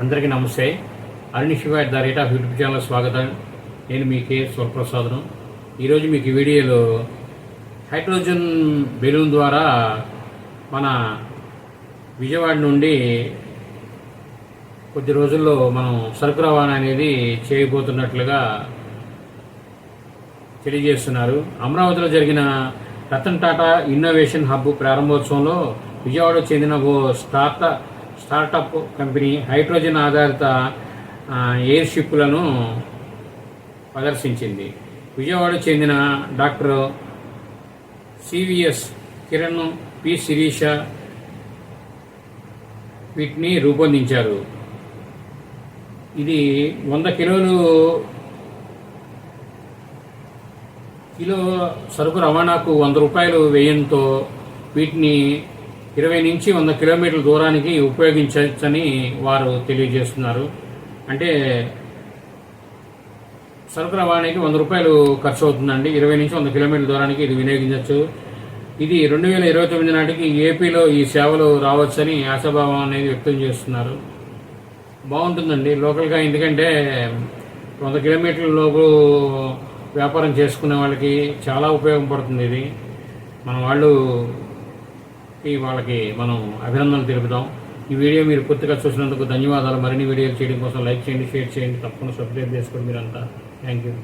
అందరికీ నమస్తే. Arun Shiva the rate of YouTube channel స్వాగతం. నేను మీ కే స్వరప్రసాదను. ఈరోజు మీకు వీడియోలో హైడ్రోజన్ బెలూన్ ద్వారా మన విజయవాడ నుండి కొద్ది రోజుల్లో మనం సరుకు రవాణా అనేది చేయబోతున్నట్లుగా తెలియజేస్తున్నారు. అమరావతిలో జరిగిన రతన్ టాటా ఇన్నోవేషన్ హబ్ ప్రారంభోత్సవంలో విజయవాడకు చెందిన ఓ స్టార్ట స్టార్టప్ కంపెనీ హైడ్రోజన్ ఆధారిత ఎయిర్ షిప్లను ప్రదర్శించింది. విజయవాడకు చెందిన doctor CVS Kiran P Sirisha వీటిని రూపొందించారు. ఇది వంద కిలోలు కిలో సరుకు రవాణాకు వంద రూపాయలు వ్యయంతో వీటిని ఇరవై నుంచి వంద కిలోమీటర్ల దూరానికి ఉపయోగించవచ్చని వారు తెలియజేస్తున్నారు. అంటే సరుకు రవాణాకి వంద రూపాయలు ఖర్చు అవుతుందండి ఇరవై నుంచి వంద కిలోమీటర్ల దూరానికి ఇది వినియోగించవచ్చు. ఇది రెండు వేల ఇరవై తొమ్మిది నాటికి ఏపీలో ఈ సేవలు రావచ్చని ఆశాభావం అనేది వ్యక్తం చేస్తున్నారు. బాగుంటుందండి. లోకల్గా ఎందుకంటే వంద కిలోమీటర్ల లోపు వ్యాపారం చేసుకునే వాళ్ళకి చాలా ఉపయోగపడుతుంది ఇది. మన వాళ్ళు ఈ వాళ్ళకి మనం అభినందనలు తెలుపుదాం. ఈ వీడియో మీరు పూర్తిగా చూసినందుకు ధన్యవాదాలు. మరిన్ని వీడియోలు చేయడం కోసం లైక్ చేయండి షేర్ చేయండి. తప్పకుండా సబ్స్క్రైబ్ చేసుకోండి మీరంతా. Thank you.